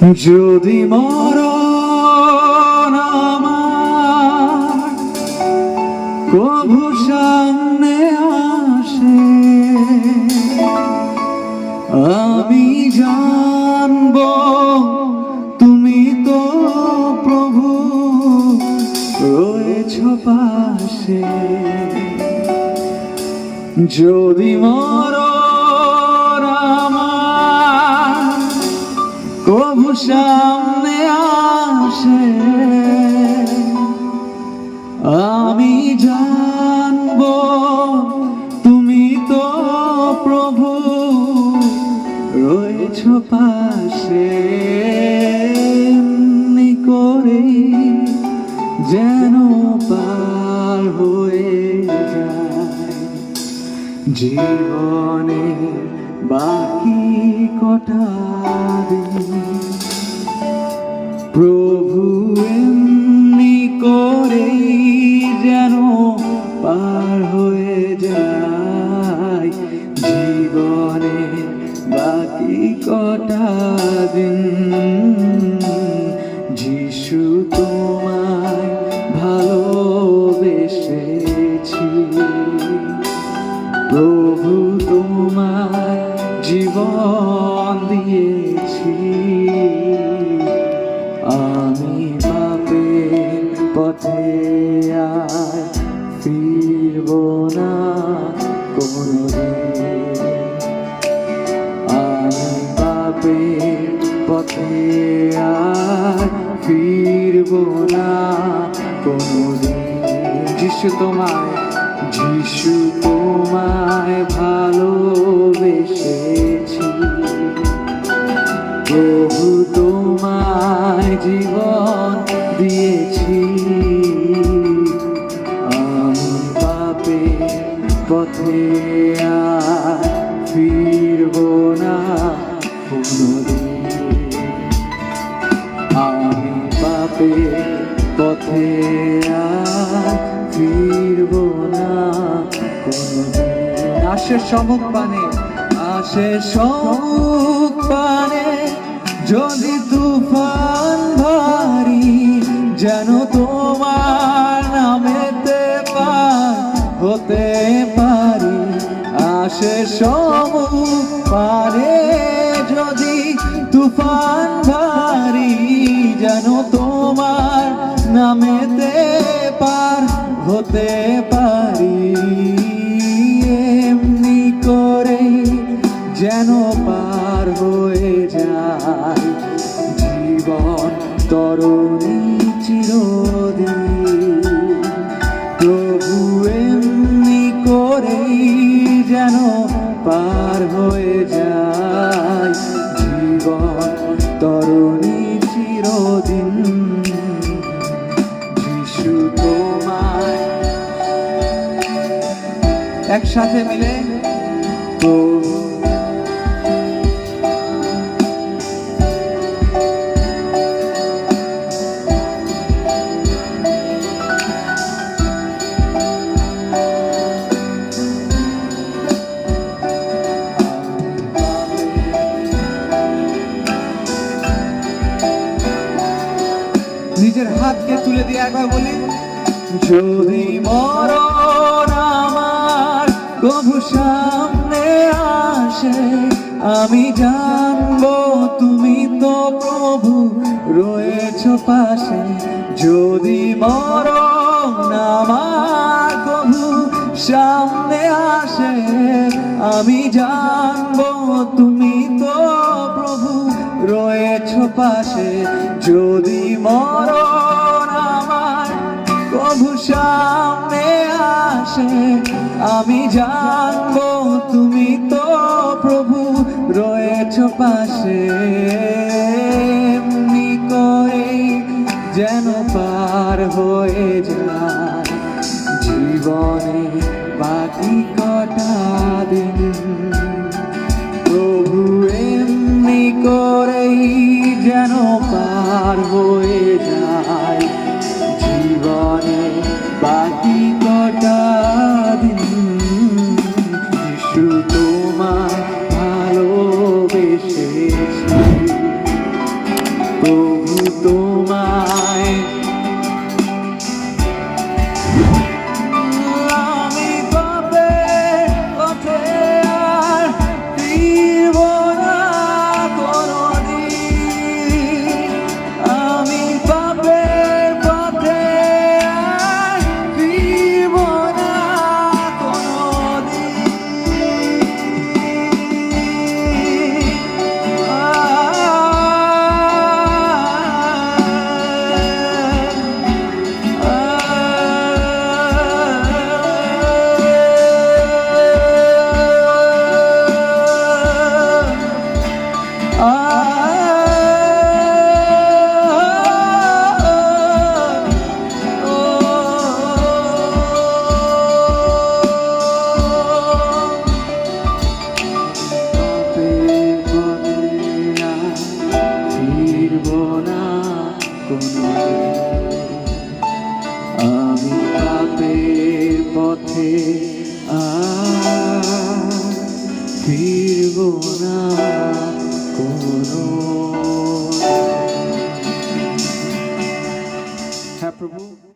যদি মরণ আমার কভু সামনে আসে, আমি জানব তুমি তো প্রভু রয়েছ পাশে। যদি মরণ সামনে আসে। আমি জানব, তুমি তো প্রভু, রয়েছ পাশে। করে যেন পার হয়ে যায়। জীবনে বাকি কটা দিন প্রভু এমনি করে যেন পার হয়ে যায়। জীবনে বাকি কটা দিন আমি পাপের পথে আর ফিরব না আমি পথে আর ফিরব না কোনোদিন। যিশু তোমায় যিশু তোমায় ভালোবেসেছি পথে ফিরব না আমি পাপে পথে ফিরব না আসে সমুখ পানে আসে সমুখ পানে যদি তুফান ভারী, যেন তোমার আসে সমুখ পারে যদি তুফান ভারী যেন তোমার নামেতে পার হতে পারি। এমনি করে যেন পার হয়ে যায় জীবন তরুণী চিরদিন। প্রভু এমনি করেই যেন পার হয়ে যায় জীবন তরুণী চিরদিন। যিশু তোমায়। একসাথে মিলে প্রভু নিজের হাতকে তুলে দিয়ে একবার বলি, যদি মরণ আমার কবু সামনে আসে, আমি জানব তুমি তো প্রভু রয়েছ পাশে। যদি মরণ আমার কবু সামনে আসে, আমি জানব তুমি তো প্রভু রয়েছ পাশে। যদি মরণ আসে, আমি জানব তুমি তো প্রভু, রয়েছ পাশে। এমনি করে যেন পার হয়ে যায় জীবনে বাকি কটা দিন। পেয়েছি প্রভু তোমায় তোমায় আমি পাপের পথে ফিরব না কোনো। হ্যাঁ প্রভু।